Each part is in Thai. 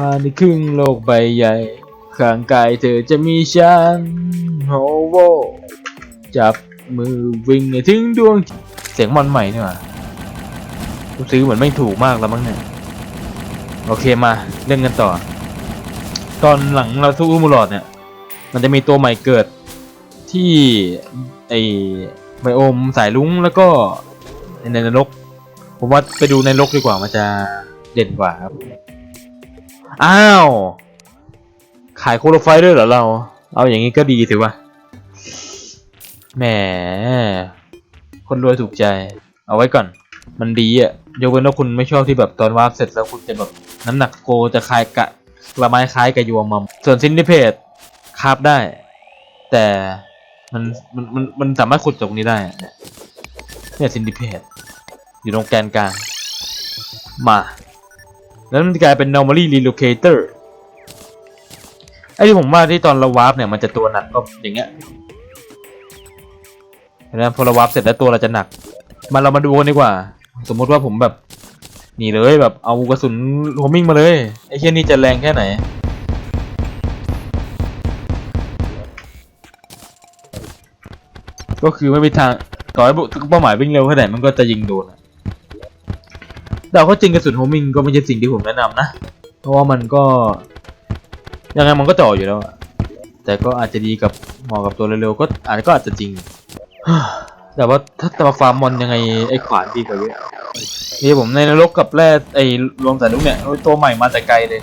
ผ่านในครึ่งโลกใบใหญ่ ข้างกายเธอจะมีฉันโฮโวจับมือวิ่งให้ถึงดวง เสียงมอนใหม่นี่หว่ากูซื้อเหมือนไม่ถูกมากแล้วมั้งเนี่ย โอเคมาเล่นกันต่อ ตอนหลังเราสู้มูลอดเนี่ย มันจะมีตัวใหม่เกิดที่ไอไบโอมสายลุงแล้วก็ในนรก ผมว่าไปดูในนรกดีกว่ามันจะเด่นกว่าครับ อ้าว ขายโคโลไฟด้วยเหรอเรา เอาอย่างนี้ก็ดีถือว่าแหม คนรวยถูกใจ เอาไว้ก่อน มันดีอะยกเว้นว่าคุณไม่ชอบที่แบบตอนวาร์ปเสร็จแล้วคุณจะแบบน้ำหนักโกจะคลายกะละไม้คล้ายกับยวมัม ส่วนซินดิเพจคาบได้ แต่มันมันมันมันสามารถขุดตรงนี้ได้เนี่ยซินดิเพจอยู่ตรงแกนกลาง มา แล้วมันกลายเป็น normally relocator ไอ้ที่ผมว่าที่ตอนเราวาร์ปเนี่ยมันจะตัวหนักก็อย่างเงี้ยเห็นไหมพอเราวาร์ปเสร็จแล้วตัวเราจะหนัก มาเรามาดูกันดีกว่า สมมติว่าผมแบบนี่เลยแบบเอากระสุนโฮมิงมาเลยไอ้เชี่ยนี่จะแรงแค่ไหนก็คือไม่มีทางต่อให้เป้าหมายวิ่งเร็วแค่ไหนมันก็จะยิงโดนอะ แต่เอาเข้าจริงกระสุนโฮมิงก็ไม่ใช่สิ่งที่ผมแนะนำนะ เพราะว่ามันก็ ยังไงมันก็จ่ออยู่แล้วอะแต่ก็อาจจะดีกับเหมาะกับตัวเร็วๆก็อาจก็อาจจะจริง แต่ว่าถ้าจะมาฟาร์มมอนยังไงไอ้ขวานดีกว่าเยอะนี่ผมในนรกกับแร่ไอ้รวมสายลุกเนี่ยตัวใหม่มาแต่ไกลเลย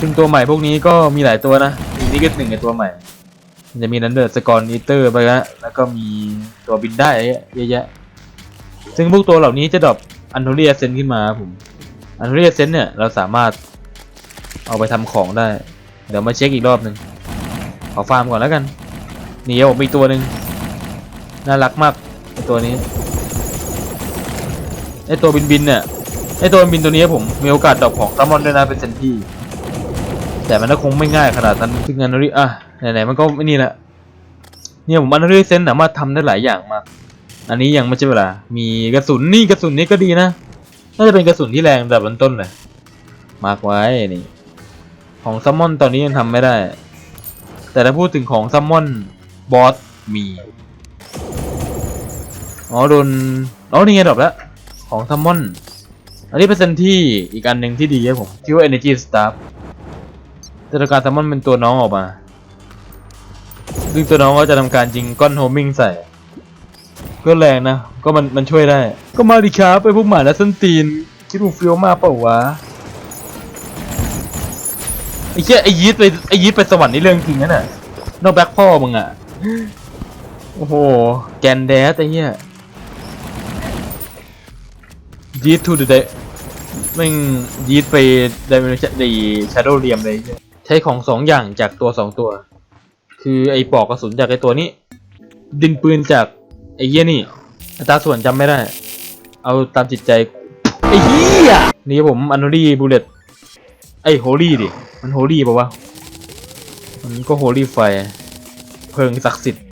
ซึ่งตัวใหม่พวกนี้ก็มีหลายตัวนะอีกนี่ก็หนึ่งในตัวใหม่ จะมีนันเดอร์สกอร์อีเตอร์ไปแล้วแล้วก็มีตัวบินได้เยอะแยะ ซึ่งพวกตัวเหล่านี้จะดรอปอันโทเรียเซนขึ้นมาครับผมอันโทเรียเซนเนี่ยเราสามารถเอาไปทำของได้ เดี๋ยวมาเช็คอีกรอบหนึ่งขอฟาร์มก่อนแล้วกันนี่ผมมีตัวหนึ่งน่ารักมากไอตัวนี้ไอตัวบินบินเนี่ยไอตัวบินตัวนี้ผมมีโอกาสดรอปของซัมมอนด้วยนะเป็นเซนที่แต่มันก็คงไม่ง่ายขนาดนั้นซึ่งอันนี้อะไหนๆมันก็ไม่นี่แหละเนี่ยผมอันนี้เซนสามารถทำได้หลายอย่างมาก อันนี้ยังไม่ใช่เวลา มีกระสุนนี่กระสุนนี้ก็ดีนะน่าจะเป็นกระสุนที่แรงระดับต้นเลยมาร์กไว้นี่ ของซัมมอนตอนนี้ยังทำไม่ได้ แต่ถ้าพูดถึงของซัมมอนบอสมีอ๋อโดนอ๋อนี่ไงดรอปแล้วของซัมมอนอันนี้เป็นเซนที่อีกอันหนึ่งที่ดีครับผมชื่อว่า Energy Staff จะทำการซัมมอนเป็นตัวน้องออกมาซึ่งตัวน้องก็จะทำการยิงก้อนโฮมิงใส่ ก็แรงนะ ก็มันมันช่วยได้ ก็มาดิครับไปพวกหมาและส้นตีน คิดว่าเฟี้ยวมากเปล่าวะ ไอ้เหี้ยไอ้ยีดไปไอ้ยีดไปสวรรค์นี่เรื่องจริงนะน่ะนอกแบ็คพ่อมึงอะ โอ้โห แกนแดดไอ้เหี้ยยีดทูเดอะแม่งยีดไปไดเมนชั่นดีชาร์โดเรียมเลยเหี้ยใช้ของสองอย่างจากตัวสองตัว คือไอ้ปอกกระสุนจากไอ้ตัวนี้ดึงปืนจาก ไอ้เหี้ยนี่อัตราส่วนจำไม่ได้ เอาตามจิตใจ ไอ้เหี้ย นี่ผมอันนรี่บูเลตไอ้โฮลี่ดิ มันโฮลี่ปะวะ มันก็โฮลี่ไฟ เพลิงศักดิ์สิทธิ์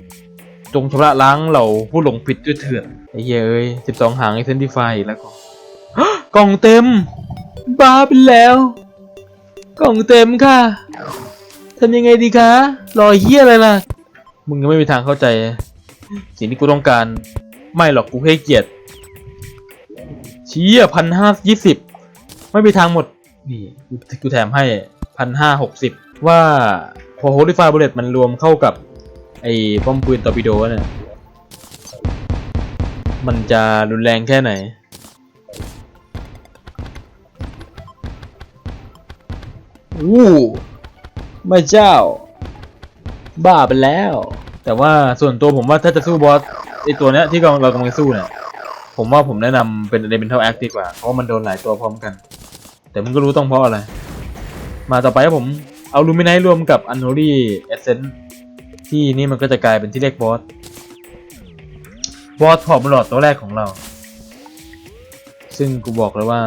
จงชำระล้างเหล่าผู้หลงผิดด้วยเถื่อนไอ้เหี้ยเอ้ยสิบสองหางไอ้เซนติไฟแล้วก็กล่องเต็ม บ้าไปแล้ว กล่องเต็มค่ะทำยังไงดีคะ รอเฮี้ยอะไรล่ะ มึงยังไม่มีทางเข้าใจ สิ่งที่กูต้องการ ไม่หรอกกูให้เกียรติเชี้พันห้ายี่สิบไม่มีทางหมด นี่กูแถมให้พันห้าหกสิบว่าพอโฮลิฟายบุลเลตมันรวมเข้ากับ ไอ้ป้อมปืนตอร์ปิโดเนี่ยมันจะรุนแรงแค่ไหน อู้ไม่เจ้า บ้าไปแล้ว แต่ว่าส่วนตัวผมว่าถ้าจะสู้บอสไอตัวเนี้ยที่เราเรากำลังสู้เนี่ยผมว่าผมแนะนำเป็น Elemental Act ดีกว่า เพราะมันโดนหลายตัวพร้อมกัน แต่มึงก็รู้ต้องเพราะอะไร มาต่อไปผมเอาลูมิไนท์รวมกับ Unholy Essence ที่นี่มันก็จะกลายเป็นที่เรียกบอส บอสพอมหลอดตัวแรกของเรา ซึ่งกูบอกเลยว่า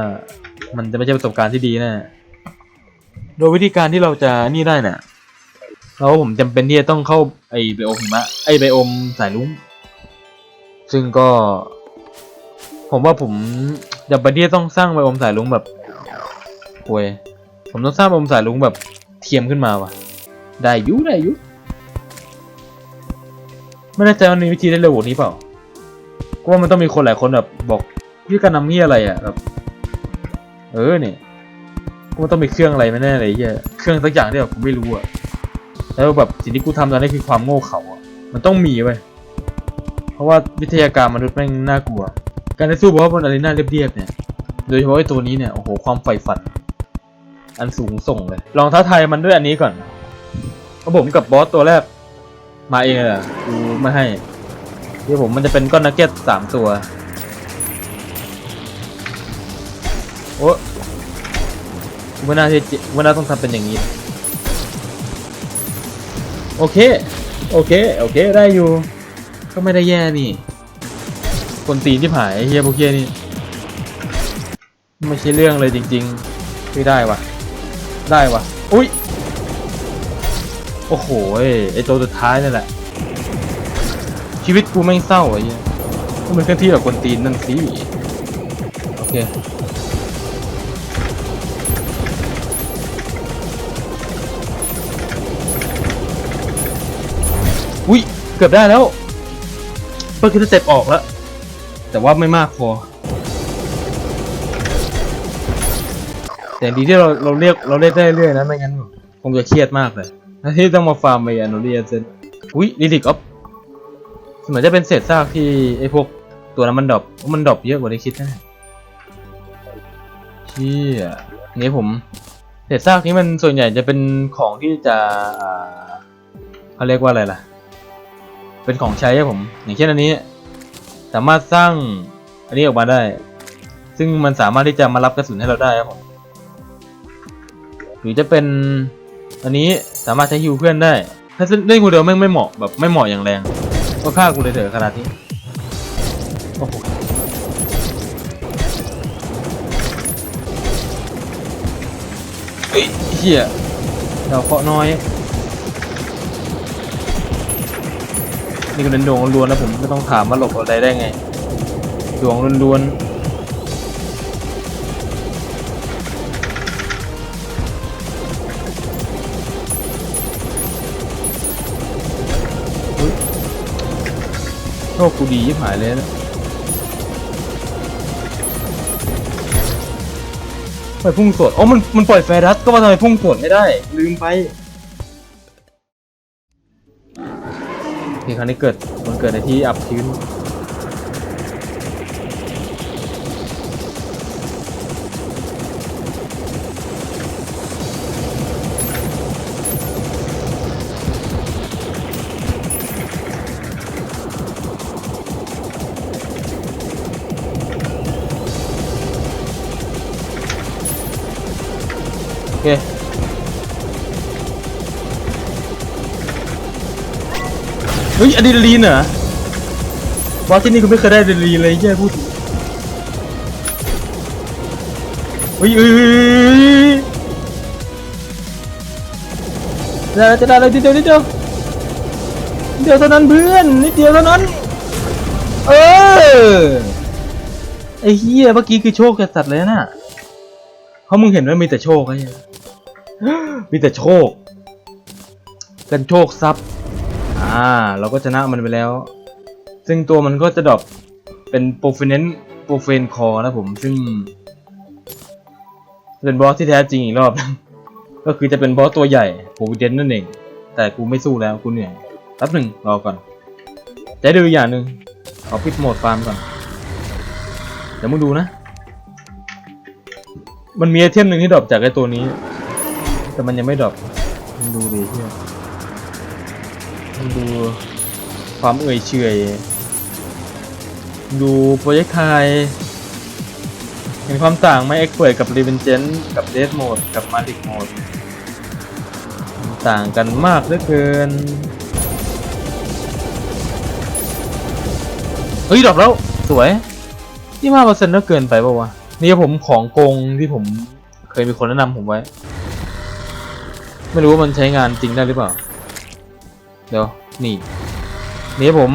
มันจะไม่ใช่ประสบการณ์ที่ดีแน่โดยวิธีการที่เราจะนี่ได้น่ะ ราว่าผมจำเป็นที่จะต้องเข้าไอไบโอมหิมะไอไบโอมสายลุงซึ่งก็ ผมว่าผมจำเป็นที่จะต้องสร้างไบโอมสายลุงแบบโวย ผมต้องสร้างไบอมสายลุงแบบเทียมขึ้นมาว่ะ ได้ยุได้ยุไม่แน่ใจว่ามีวิธีได้เร็วกว่านี้เปล่าก็ว่ามันต้องมีคนหลายคนแบบบอกพี่การนำนี่อะไรอะแบบเออเนี่ยก็ต้องมีเครื่องอะไรไม่แน่เลยเฮียเครื่องสักอย่างที่แบบผมไม่รู้อะ แล้วแบบสิ่งที่กูทำตอนนี้คือความโง่เขลาอะมันต้องมีเว้เพราะว่าวิทยาการมนุษย์แม่งน่ากลัว การได้สู้เพราะว่าบนอารีนาเรียบๆเนี่ย โดยเฉพาะไอ้ตัวนี้เนี่ยโอ้โหความใฝ่ฝัน อันสูงส่งเลย ลองท้าทายมันด้วยอันนี้ก่อนเพราะผมกับบอสตัวแรกมาเองเลยอะกูไม่ให้ที่ผมมันจะเป็นก้อนนักเก็ตสามตัวโอ้กูไม่น่าที่จะกูไม่น่าต้องทำเป็นอย่างนี้ โอเค โอเค โอเค ได้อยู่ ก็ไม่ได้แย่นี่ คนตีนที่ผายเฮียพวกเฮียนี่ ไม่ใช่เรื่องเลยจริงๆคือได้วะได้วะอุ้ย โอ้โห ไอตัวสุดท้ายนั่นแหละ ชีวิตกูไม่งเศร้าไอ้เหี้ยก็มันเคลื่อนที่กับคนตีนนั่นสิ โอเค อุ้ยเกือบได้แล้วเพิ่งคือสเต็ปออกแล้ว แต่ว่าไม่มากพอ แต่ดีที่เราเราเรียกเราเรียกได้เรื่อยๆนะไม่งั้นคงจะเครียดมากเลยที่ต้องมาฟาร์มไปอนุเรียนเซนอุ้ยลิลิกออฟเหมือนจะเป็นเศษซากที่ไอ้พวกตัวนั้นมันดรอปมันดรอปเยอะกว่าที่คิดนะเชี่ยนี่ผมเศษซากนี้มันส่วนใหญ่จะเป็นของที่จะเขาเรียกว่าอะไรล่ะ เป็นของใช้ครับผม อย่างเช่นอันนี้ สามารถสร้างอันนี้ออกมาได้ ซึ่งมันสามารถที่จะมารับกระสุนให้เราได้ครับผมหรือจะเป็นอันนี้สามารถใช้ฮิวเพื่อนได้ ถ้าเล่นคนเดียวแม่งไม่เหมาะแบบไม่เหมาะอย่างแรง ก็ฆ่ากูเลยเถอะขนาดนี้โอ้โหเฮ้ยเฮียเราเคาะน้อย นี่ก็เป็นดวงล้วนๆนะผมไม่ต้องถามว่าหลบอะไรได้ไง ดวงล้วนๆโชคกูดียิบหายเลยนะปล่อยพุ่งสวดอ๋อมันมันปล่อยแฟรัสก็ว่าทำไมพุ่งสวดไม่ได้ ลืมไป โอเคครั้งนี้เกิดมันเกิดในที่อับชื้น ฮ้ยอะดรีนาลีนเหรอว่าที่นี่กูไม่เคยได้อะดรีนาลีนเลยแย่พูดเฮ้ยเฮ้ยเฮ้ยเฮ้ยได้แล้วจะได้แล้วนิดเดียวนิดเดียวนิดเดียวเท่านั้นเพื่อนนิดเดียวเท่านั้น เออไอ้เหี้ยเมื่อกี้คือโชคจัดๆเลยนะเพราะมึงเห็นว่ามีแต่โชคไอ้เหี้ยมีแต่โชค กันโชคทรัพย์ อ่า เราก็ชนะมันไปแล้ว ซึ่งตัวมันก็จะดรอปเป็นโปรเฟนนโปรเฟนคอนะผม ซึ่ง เป็นบอสที่แท้จริงอีกรอบ ก็คือจะเป็นบอสตัวใหญ่โปรเฟนนั่นเอง แต่กูไม่สู้แล้วกูเหนื่อยแป๊บหนึ่งรอก่อนจะดูอีกอย่างหนึ่งขอปิดโหมดฟาร์มก่อน เดี๋ยวมึงดูนะ มันมีไอเทมหนึ่งที่ดรอปจากไอตัวนี้ แต่มันยังไม่ดรอปมึงดูดิเฮีย ดูความเอื่อยเฉยดูโปรเจกต์ไทยเห็นความต่างไหมเอ็กเ t กับรีเวนเจนกับเด d โหมดกับมา l ิกโหมดต่างกันมากเหลือเกิน เฮ้ยดรอปแล้ว สวยที่มาเปอร์เซ็นต์ก็เกินไปปะวะ นี่ผมของโกงที่ผมเคยมีคนแนะนำผมไว้ ไม่รู้ว่ามันใช้งานจริงได้หรือเปล่า เดี๋ยว นี่ นี่ผม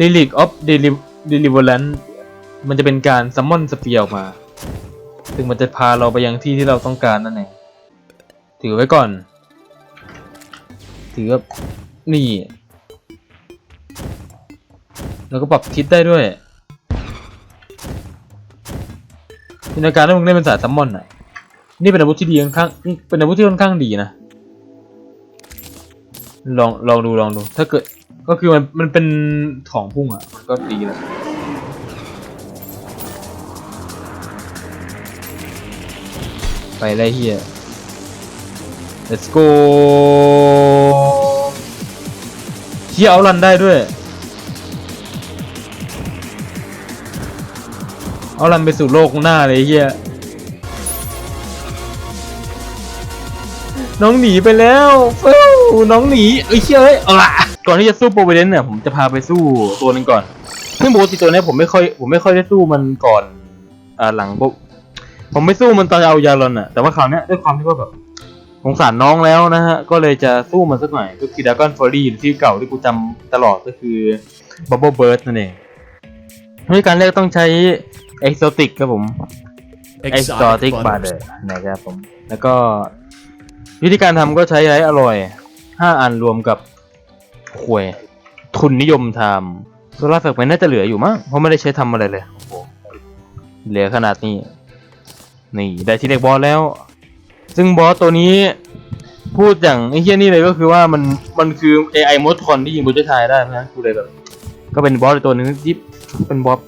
Relic of Deli- Deliverance มันจะเป็นการซัมมอนสเปียออกมา ซึ่งมันจะพาเราไปยังที่ที่เราต้องการนั่นเองถือไว้ก่อน ถือว่านี่ แล้วก็ปรับทิศได้ด้วยจินตนาการว่ามึงเล่นเป็นสายซัมมอนหน่อยนี่เป็นอาวุธที่ดีค่อนข้างเป็นอาวุธที่ค่อนข้างดีนะ ลองลองดูลองดู ถ้าเกิดก็คือมันมันเป็นของพุ่งอะ มันก็ดีแหละไปไรเฮีย let's go เฮียเอารันได้ด้วย เอารันไปสู่โลกหน้าเลยเฮียน้องหนีไปแล้วฟู น้องหนีเอ้ยเชี่ยเอ้ยเอาละก่อนที่จะสู้โปรเวเดนเนี่ยผมจะพาไปสู้ตัวหนึงก่อน ซึ่งปกติตัวเนี้ยผมไม่ค่อยผมไม่ค่อยได้สู้มันก่อนอ่าหลังปุ๊บผมไม่สู้มันตอนเอายาลอนอะแต่ว่าคราวเนี้ยด้วยความที่ว่าแบบสงสารน้องแล้วนะฮะ ก็เลยจะสู้มันสักหน่อยก็คือดากอนฟอรี่ที่เก่าที่กูจำตลอดก็คือบับเบิลเบิร์ดนั่นเองวิธีการแรกต้องใช้เอ็กโซติกครับผม Exotic Butter นะครับผม แล้วก็วิธีการทำก็ใช้ไรอร่อย 5อันรวมกับขวย ทุนนิยมทำโซลาร์แฟกมันน่าจะเหลืออยู่มั้งเพราะไม่ได้ใช้ทำอะไรเลยเหลือขนาดนี้ นี่ได้ที่เด็กบอสแล้ว ซึ่งบอสตัวนี้พูดอย่างไอ้เฮี้ยนี่เลยก็คือว่ามันมันคือ AI มดคอนที่ยิงบูเจอร์ชายได้เพราะกูเลยแบบ ก็เป็นบอสตัวหนึงที่เป็นบอส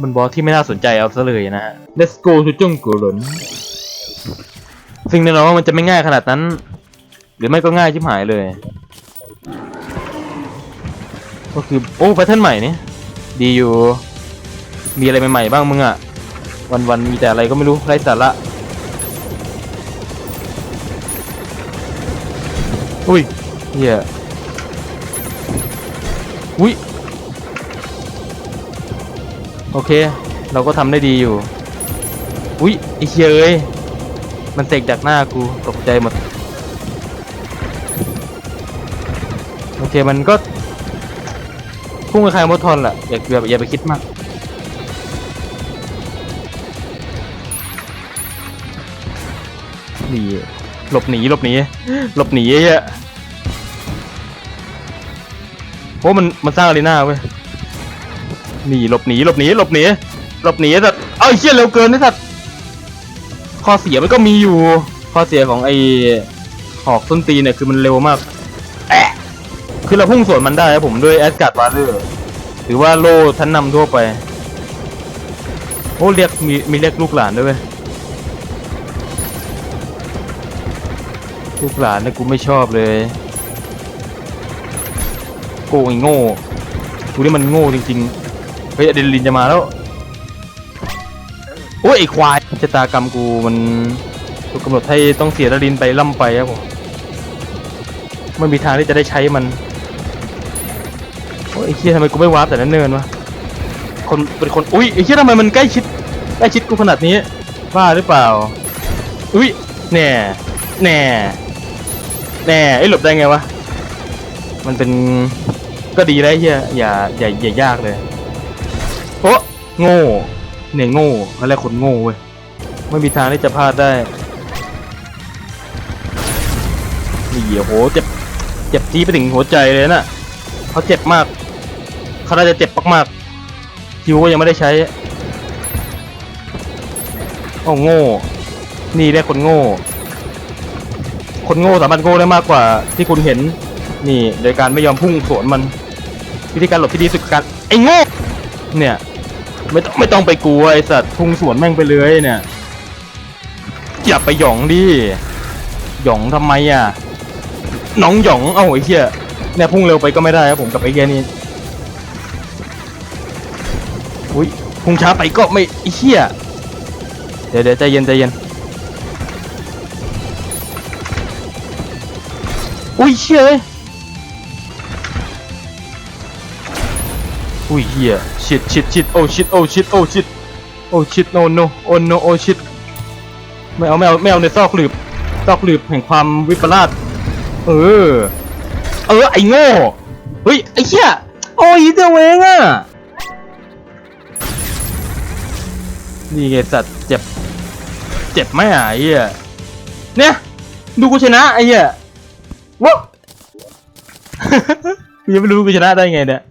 เป็นบอสที่ไม่น่าสนใจเอาซะเลยนะฮะ Let's go to จงกุหลนซึ่งแน่นอนว่ามันจะไม่ง่ายขนาดนั้น รือไม่ก็ง่ายชิบหายเลย ก็คือโอ้แพทเทิร์นใหม่นี่ดีอยู่ มีอะไรใหม่ๆบ้างมึงอะวันๆมีแต่อะไรก็ไม่รู้ไร้สาระอุ้ยเฮียอุ้ยโอเค เราก็ทำได้ดีอยู่ อุ้ยไอ้เหี้ยเอ้ยมันเสกจากหน้ากูตกใจหมด เคมันก็พุ่งไปใคล้ายมดทอนแหละอย่าอย่าอย่าไปคิดมากหนีหลบหนีหลบหนีหลบหนีไอ้เหี้ยโอ้มันมันสร้างอารีนาเว้ยหนีหลบหนีหลบหนีหลบหนีหลบหนีสัตว์เอ้าไอ้เชี่ยเร็วเกินไอ้สัตว์ข้อเสียมันก็มีอยู่ข้อเสียของไอ้หอกส้นตีนเนี่ยคือมันเร็วมาก คือเราพุ่งสวนมันได้ครับผมด้วยแอสการ์ดบาร์เรอร์ถือว่าโล่ชั้นนำทั่วไป โอ้เรียกมีมีเรียกลูกหลานด้วยเวยลูกหลานเนี่ยกูไม่ชอบเลยโกงโง่กูนี่มันโง่จริงๆ เฮ้ยอะดนลินจะมาแล้ว โอ้ยไอควายชะตากรรมกูมันถูกกำหนดให้ต้องเสียดลินไปล่ำไปครับผม ไม่มีทางที่จะได้ใช้มัน ไอ้เฮียทำไมกูไม่วาร์ปแต่นั้นเนินวะคนเป็นคนอุ้ยไอ้เฮียทำไมมันใกล้ชิดใกล้ชิดกูขนาดนี้บ้าหรือเปล่าอุ้ยแน่แน่แน่ไอ้หลบได้ไงวะมันเป็นก็ดีแล้วไอ้เฮียอย่าอย่าอย่ายากเลยโอ้โง่เนี่ยโง่อะไรคนโง่เว้ยไม่มีทางที่จะพลาดได้นี่โอ้โหเจ็บเจ็บที่ไปถึงหัวใจเลยน่ะเขาเจ็บมาก เขาน่าจะเจ็บมากๆคิวก็ยังไม่ได้ใช้โอ้โง่ นี่ได้คนโง่ คนโง่สามารถโง่ได้มากกว่าที่คุณเห็น นี่โดยการไม่ยอมพุ่งสวนมัน วิธีการหลบที่ดีสุดการไอ้โง่ เนี่ยไม่ต้องไม่ต้องไปกลัวไอ้สัตว์พุ่งสวนแม่งไปเลยเนี่ย อย่าไปหยองดิหยองทำไมอะน้องหยอง เอ้าไอ้เหี้ยเนี่ยพุ่งเร็วไปก็ไม่ได้ครับผมกับไอ้เหี้ยนี่ พุ่งช้าไปก็ไม่ไอ้เหี้ยเดี๋ยวเดี๋ยวใจเย็นใจเย็นอุ้ยเชี่ยเอ้ยอุ้ยเฮียชิดชิดชิดโอ้ชิดโอ้ชิดโอ้ชิดโอ้ชิดโนโนโอ้โนโอ้ชิดไม่เอาไม่เอาไม่เอาในซอกหลืบซอกหลืบแห่งความวิปลาสเออ เออไอ้โง่เฮ้ยไอ้เหี้ยโอ้ยเจ้าเองอะ นี่ไงสัตว์เจ็บ เจ็บไหมอะไอ้เหี้ยเนี่ย ดูกูชนะไอ้เหี้ยว้าวกูยังไม่รู้กูชนะได้ไงเนี่ย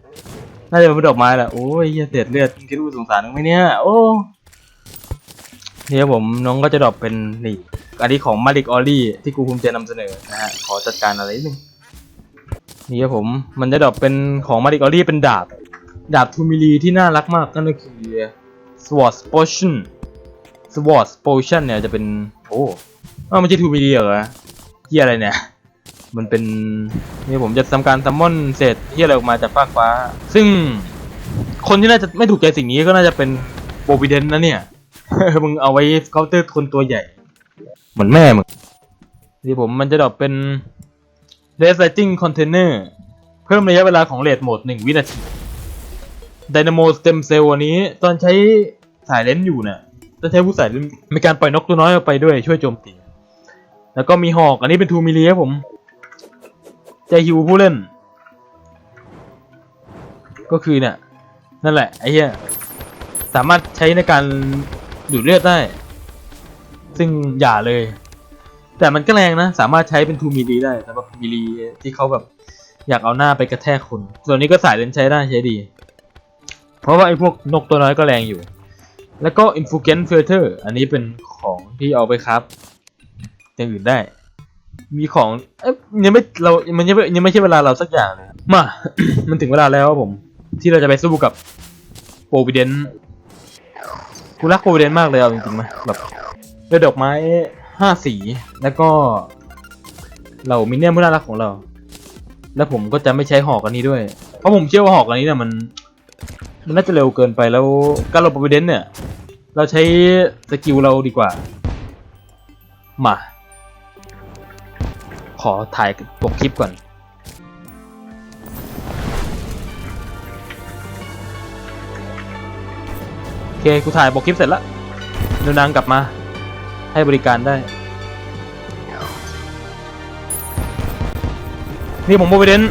น่าจะเป็นดอกไม้แหละโอ้ยเหี้ยเศษเลือดคิดว่าสงสารมึงไหมเนี่ยโอ้เนี่ยผมน้องก็จะดรอปเป็นนี่อันนี้ของมาริกออลลี่ที่กูภูมิใจนำเสนอนะฮะขอจัดการอะไรนิดนึงนี่ครับผมมันจะดรอปเป็นของมาริกออลลี่เป็นดาบ ดาบทูมิลีที่น่ารักมากนั่นก็คือ Sword Potion Sword Potion เนี่ยจะเป็น โอ้อมันจะทูมิลียเหรอเฮียอะไรเนี่ย มันเป็น นี่ผมจะทำการซัมมอนเศษเฮียอะไรออกมาจากฟากฟ้า ซึ่งคนที่น่าจะไม่ถูกใจสิ่งนี้ก็น่าจะเป็นโบวิเดนนะเนี่ย มึงเอาไว้เคาน์เตอร์คนตัวใหญ่ เหมือนแม่มึงที่ผมมันจะดรอปเป็น Recycling Container เพิ่มระยะเวลาของเลดโหมด 1 วินาที Dynamo Stem Cell วันนี้ ตอนใช้สายเลนส์อยู่เนี่ยจะใช้ผู้สายเลนส์มีการปล่อยนกตัวน้อยออกไปด้วยช่วยโจมตี แล้วก็มีหอกอันนี้เป็นทูมิลีครับผม จะฮิวผู้เล่น ก็คือเนี่ย นั่นแหละไอ้เหี้ยสามารถใช้ในการดูดเลือดได้ ซึ่งอย่าเลย แต่มันก็แรงนะ สามารถใช้เป็นทูมิลีได้สำหรับมิลีที่เขาแบบอยากเอาหน้าไปกระแทกคน ส่วนนี้ก็สายเลนใช้ได้ใช้ดี เพราะว่าไอ้พวกนกตัวน้อยก็แรงอยู่ แล้วก็ i n f u g e n Filter อันนี้เป็นของที่เอาไปครับอย่างอื่นได้ มีของเอ้ยยังไม่เรา มันยังไม่ยังไม่ใช่เวลาเราสักอย่างเลยมา มันถึงเวลาแล้วผม ที่เราจะไปสู้กับโปรวิเดนกูรักโปรวิเดนมากเลยเอาจริงๆไหมแบบด้วยดอกไม้ห้าสีแล้วก็เรามินเนี่ยนผู้น่ารักของเรา แล้วผมก็จะไม่ใช้หอกอันนี้ด้วย เพราะผมเชื่อว่าหอกอันนี้เนี่ยมัน มันน่าจะเร็วเกินไปแล้วการหลบโปรวิเดนเนี่ย เราใช้สกิลเราดีกว่า มา ขอถ่ายปกคลิปก่อนโอเค กูถ่ายปกคลิปเสร็จแล้วเดี๋ยวนางกลับมา ให้บริการได้ นี่ผมโมเดน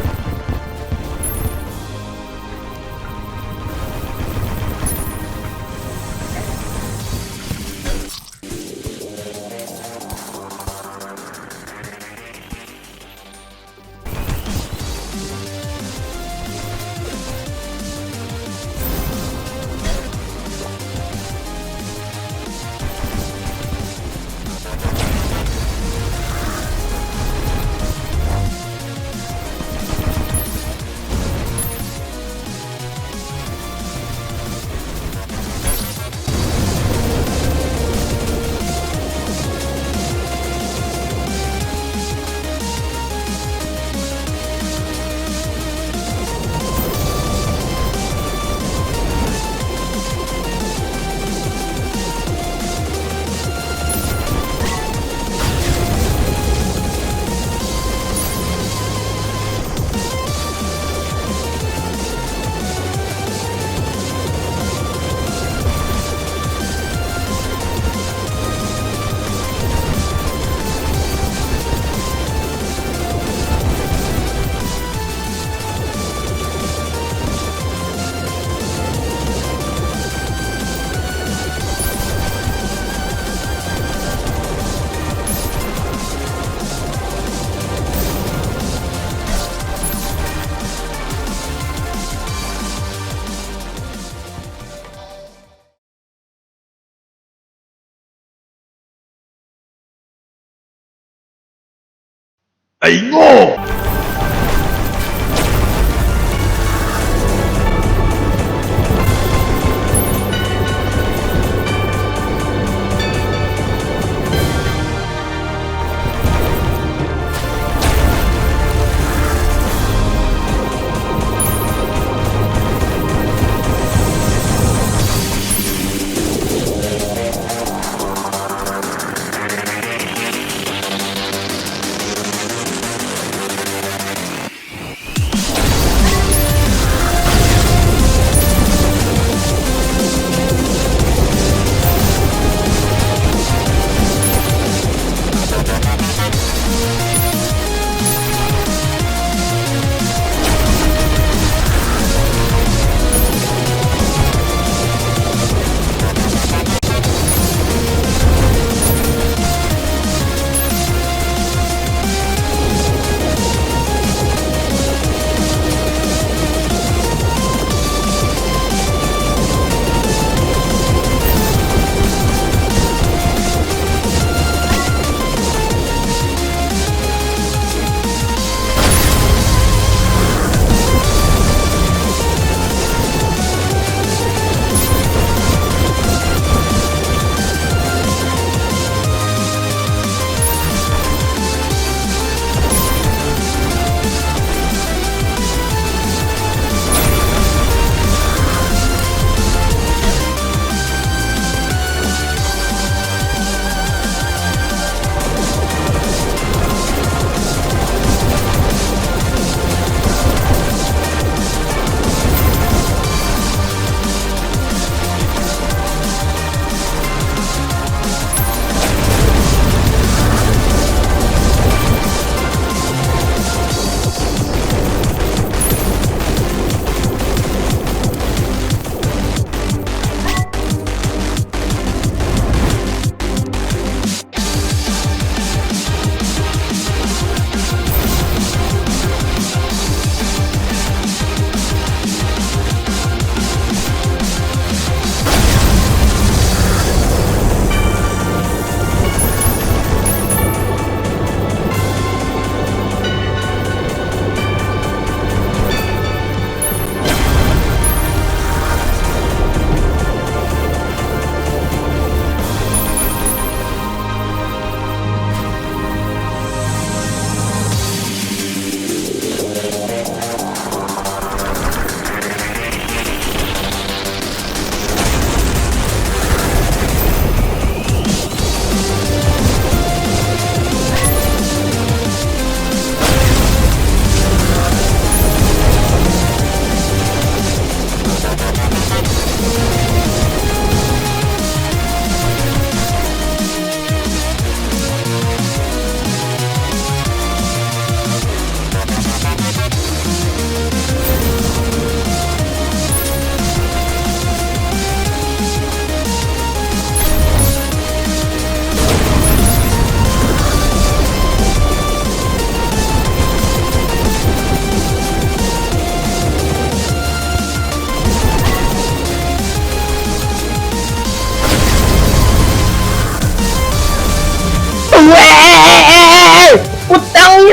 ไอ้โง่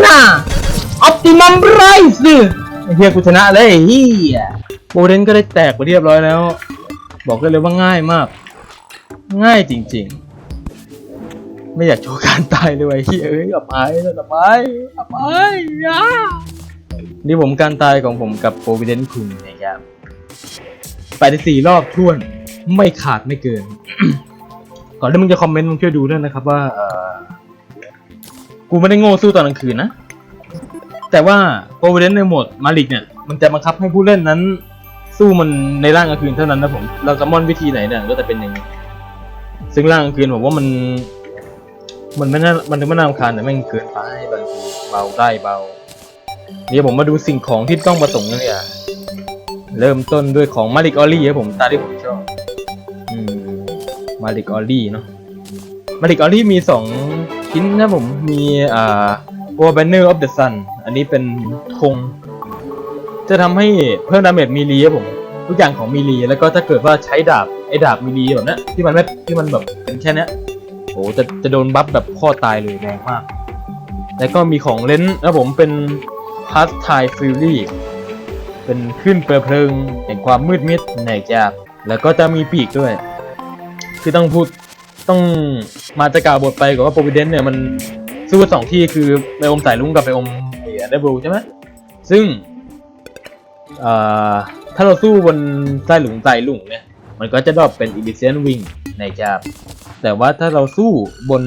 นะออปติมัมไรส์เฮียกูชนะเลยเฮียโบเดนก็ได้แตกไปเรียบร้อยแล้ว บอกได้เลยว่าง่ายมาก ง่ายจริง ๆ ไม่อยากโชว์การตายเลยว่ะไอ้เฮียเอ้ยอับอายเลยอับอายอับอายอะนี่ผมการตายของผมกับโปรวิเดนคุณนะครับไปได้สี่รอบท่วนไม่ขาดไม่เกิน ก่อนที่มึงจะคอมเมนต์มึงช่วยดูด้วยนะครับว่าเออ กูไม่ได้โง่สู้ตอนกลางคืนนะ แต่ว่าโปรวิเดนในโหมดมาลิกเนี่ย มันจะบังคับให้ผู้เล่นนั้น สู้มันในร่างกลางคืนเท่านั้นนะผม เราจะม่อนวิธีไหนเนี่ยก็จะเป็นอย่างนี้ซึ่งร่างกลางคืนผมว่ามัน มันไม่น่ามันไม่น่ารำคาญแต่แม่งเกินไปบางทีเบาได้เบา เดี๋ยวผมมาดูสิ่งของที่ต้องประสงค์กันเนี่ยเริ่มต้นด้วยของมาริกออลลี่ครับผมตาที่ผมชอบอืมมาริกออลลี่เนาะมาริกออลลี่มีสอง ชิ้นนะผมมีอ่า War Banner of the Sun อันนี้เป็นธงจะทำให้เพิ่มดาเมจมีลีครับผม ทุกอย่างของมีลีแล้วก็ถ้าเกิดว่าใช้ดาบไอ้ดาบมีลีแบบนี้ที่มันไม่ที่มันแบบเป็นแค่นี้โอ้จะจะโดนบัฟแบบข้อตายเลยแรงมาก แล้วก็มีของเลนนะผมเป็น Past Time Fury เป็นขึ้นเปลเพลิงแห่งความมืดมิดในจากแล้วก็จะมีปีกด้วย คือต้องพูด ต้องมาจะกล่าวบทไปก่อนว่าโปรวิเดนเนี่ยมันสู้กันสองที่คือไปอมสายลุงกับไปอมเอเดบรูใช่ไหมซึ่งถ้าเราสู้บนสายหลุงสายลุงเนี่ยมันก็จะดรอปเป็นอิลิเซียนวิงในจากแต่ว่าถ้าเราสู้บน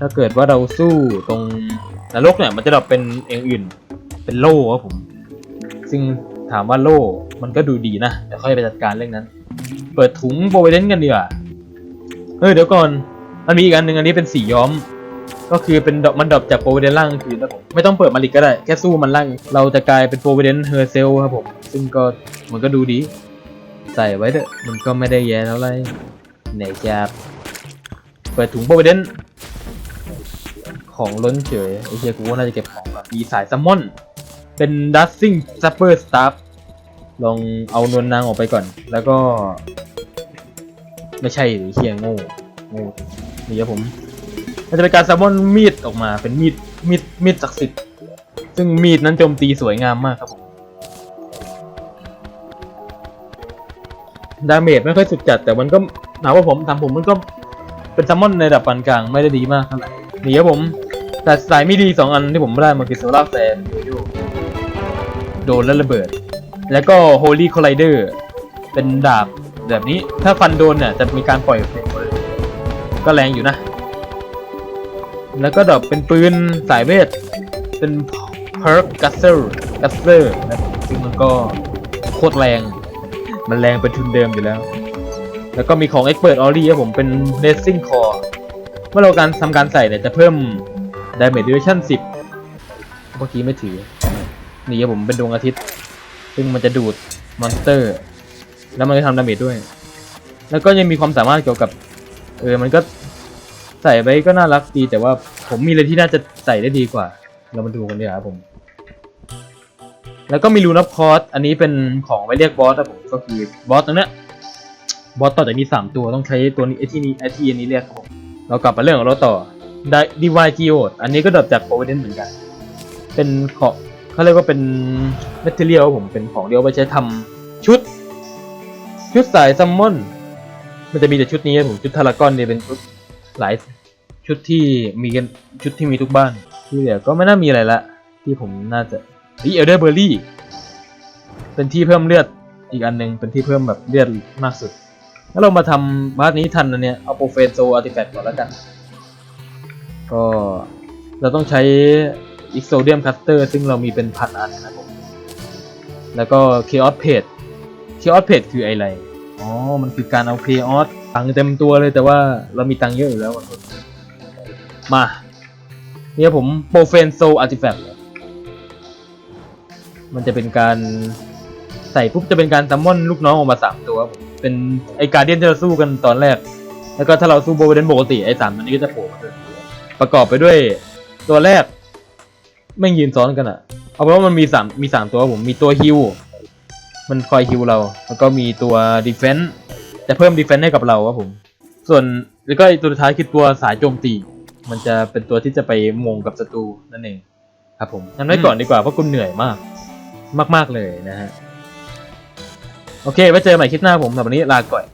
ถ้าเกิดว่าเราสู้ตรงนรกเนี่ยมันจะดรอปเป็นเองอื่น เป็นโล่ครับผม ซึ่งถามว่าโล่มันก็ดูดีนะแต่ค่อยไปจัดการเรื่องนั้น เปิดถุงโบเวเดนกันดีกว่า เฮ้ยเดี๋ยวก่อน มันมีอีกอันหนึ่งอันนี้เป็นสีย้อม ก็คือเป็นดอกมันดรอปจากโปรเวเดนล่างคืนครับผมไม่ต้องเปิดมาลิกก็ได้แค่สู้มันล่างเราจะกลายเป็นโปรเวเดนเฮอร์เซลครับผมซึ่งก็มันก็ดูดี ใส่ไว้เถอะมันก็ไม่ได้แย่เท่าไหรไหนจะเปิดถุงโปรเวเดนของล้นเฉยไอเฮียกูว่าน่าจะเก็บของแบบมีสายซัมมอน เป็นดัซซิ่งซัปเปอร์สตาฟลองเอานวลนางออกไปก่อน แล้วก็ ไม่ใช่หรือเฮียโง่โง่นี่ครับผม มันจะเป็นการแซมมอนมีดออกมา เป็นมีดมีดมีดศักดิ์สิทธิ์ซึ่งมีดนั้นโจมตีสวยงามมากครับผมดาเมจไม่ค่อยสุดจัดแต่มันก็ถามว่าผมทำผมมันก็เป็นแซมมอนในระดับปานกลางไม่ได้ดีมากเท่าไหร่นี่ครับผม แต่สายไม่ดีสองอันที่ผมได้มันคือโซล่าแฟนโยโดนแล้วระเบิด แล้วก็ Holy Collider เป็นดาบ แบบนี้ถ้าฟันโดนเนี่ยจะมีการปล่อยเฟก็แรงอยู่นะ แล้วก็ดอกเป็นปืนสายเวท เป็น Perk Gusser Gusser นะซึ่งมันก็โคตรแรง มันแรงเป็นทุนเดิมอยู่แล้ว แล้วก็มีของ Expert o r i ครับผมเป็น Racing Core เมื่อเราการทำการใส่เนี่ยจะเพิ่ม Damage Duration 10 เมื่อกี้ไม่ถือ นี่ครับผมเป็นดวงอาทิตย์ ซึ่งมันจะดูดมอนสเตอร์ แล้วมันก็ทำดาเมจด้วย แล้วก็ยังมีความสามารถเกี่ยวกับ เออมันก็ใส่ไปก็น่ารักดี แต่ว่าผมมีอะไรที่น่าจะใส่ได้ดีกว่า เรามาดูกันดีกว่าครับผม แล้วก็มีรูนับคอร์สอันนี้เป็นของไว้เรียกบอสครับผมก็คือบอสตัวเนี้ยบอสต่อจากนี้สามตัวต้องใช้ตัวนี้ไอที่นี้ไอที่อันนี้เรียกครับผมเรากลับมาเรื่องของเราต่อได้ดีวายจีโออันนี้ก็ดรอปจากโปรเวเดนเหมือนกัน เป็นของเขาเรียกว่าเป็นแมทเทียลผมเป็นของเดียวไปใช้ทำชุด ชุดสายซัมมอน มันจะมีแต่ชุดนี้ครับผมชุดทารากอนเนี่ยเป็นชุดหลายชุดที่มีกันชุดที่มีทุกบ้านที่เหลือก็ไม่น่ามีอะไรละ ที่ผมน่าจะนี่เอลเดอร์เบอร์รี่เป็นที่เพิ่มเลือดอีกอันหนึ่งเป็นที่เพิ่มแบบเลือดมากสุดถ้าเรามาทำบาสนี้ทันนะเนี่ยเอาโปรเฟนโซอาร์ติแฟกต์ก่อนแล้วกัน ก็เราต้องใช้อีกโซเดียมคัสเตอร์ซึ่งเรามีเป็นพันอันนะครับผมแล้วก็เคออสเพจ คออสเพจคืออะไร อ๋อ มันคือการเอาเคออสตังค์เต็มตัวเลยแต่ว่าเรามีตังค์เยอะอยู่แล้วมา เนี่ยผมโปรเฟนโซอาร์ติแฟกต์มันจะเป็นการใส่ปุ๊บจะเป็นการซัมมอนลูกน้องออกมาสามตัวผมเป็นไอการเดียนที่เราสู้กันตอนแรก แล้วก็ถ้าเราสู้โบว์เดนปกติไอสามอันนี้ก็จะโผล่มาด้วยประกอบไปด้วยตัวแรกไม่ยืนซ้อนกันอะเอาเป็นว่ามันมีสามมีสามตัวผมมีตัวฮิว มันคอยฮิวเรา แล้วก็มีตัวดีเฟนต์จะเพิ่มดีเฟนต์ให้กับเราครับผม ส่วนแล้วก็ไอ้ตัวสุดท้ายคือตัวสายโจมตี มันจะเป็นตัวที่จะไปมงกับศัตรูนั่นเองครับผมงั้นไว้ก่อนดีกว่าเพราะกูเหนื่อยมาก มาก ๆ เลยนะฮะ โอเคไว้เจอใหม่คลิปหน้าผมสำหรับวันนี้ลาก่อน